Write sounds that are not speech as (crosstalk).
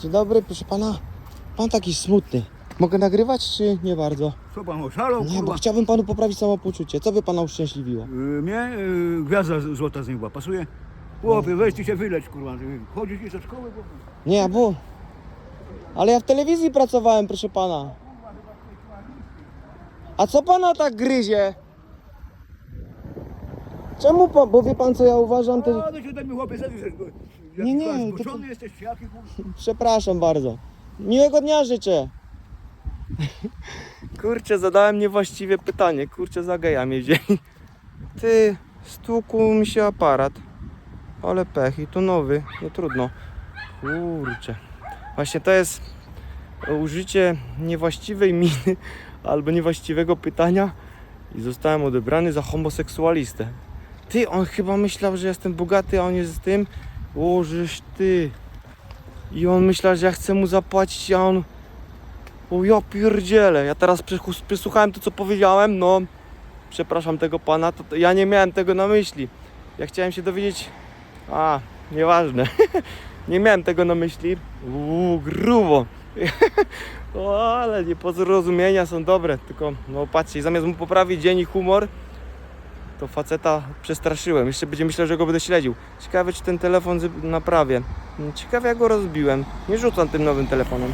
Dzień dobry, proszę pana. Pan taki smutny. Mogę nagrywać, czy nie bardzo? Co pan oszalał, Nie, bo kurwa? chciałbym panu poprawić samopoczucie. Co by pana uszczęśliwiło? Y, Mnie y, gwiazda z- złota z nieba pasuje? Chłopie, weź ty się wyleć, kurwa. Chodzisz do szkoły? kurwa? Nie, bo... Ale ja w telewizji pracowałem, proszę pana. A co pana tak gryzie? Czemu pan... Bo wie pan, co ja uważam, to... A, to się ode mnie chłopie zadrzesz. Nie, nie, to- Zboczony jesteś, jaki kurwa. Przepraszam bardzo. Miłego dnia życzę. (laughs) Kurczę, zadałem niewłaściwie pytanie. Kurczę, za geja mnie wzięli. (laughs) Ty, stukł mi się aparat. Ale pech i to nowy. No trudno. Kurczę. Właśnie to jest użycie niewłaściwej miny (laughs) albo niewłaściwego pytania i zostałem odebrany za homoseksualistę. Ty, on chyba myślał, że jestem bogaty, a on jest z tym. O, żeś ty. I on myślał, że ja chcę mu zapłacić, a on... O ja pierdzielę, ja teraz przesłuchałem to, co powiedziałem, no... Przepraszam tego pana, to, to ja nie miałem tego na myśli. Ja chciałem się dowiedzieć... A, nieważne. (laughs) nie miałem tego na myśli. Uuu, grubo. (laughs) o, ale nieporozumienia są dobre, tylko no patrzcie, zamiast mu poprawić dzień i humor, to faceta przestraszyłem. Jeszcze będzie myślał, że go będę śledził. Ciekawe, czy ten telefon naprawię. Ciekawe, jak go rozbiłem. Nie rzucam tym nowym telefonem.